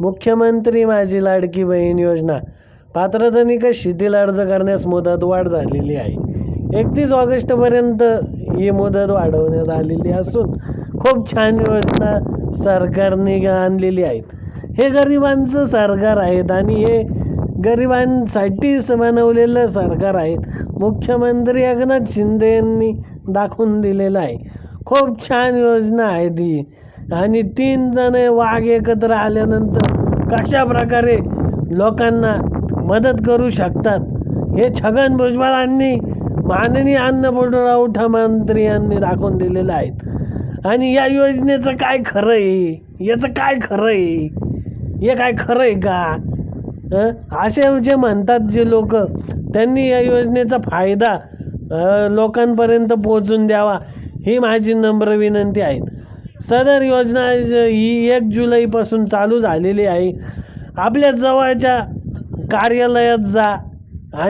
मुख्यमंत्री माझी लाडकी बहीण योजना. पात्रता निकष शिथिल अर्ज करण्यास मुदतवाढ झालेली आहे. एकतीस ऑगस्टपर्यंत ही मुदत वाढवण्यात आलेली असून खूप छान योजना सरकारने आणलेली आहेत. हे गरिबांचं सरकार आहेत आणि हे गरिबांसाठीच बनवलेलं सरकार आहेत. मुख्यमंत्री एकनाथ शिंदे यांनी दाखवून दिलेलं आहे. खूप छान योजना आहे ती. आणि तीन जण वाघ एकत्र आल्यानंतर कशा प्रकारे लोकांना मदत करू शकतात? हे छगन भुजबळांनी माननीय अन्नपूर्णराव ठमंत्री यांनी दाखवून दिलेलं आहे. आणि या योजनेचं काय खरं आहे? याचं काय खरं आहे? हे काय खरं आहे का? असे जे म्हणतात जे लोक त्यांनी या योजनेचा फायदा लोकांपर्यंत पोहोचून द्यावा ही माझी नम्र विनंती आहे. सदर योजना ही एक जुलैपासून चालू झालेली आहे. आपल्या जवळच्या कार्यालयात जा.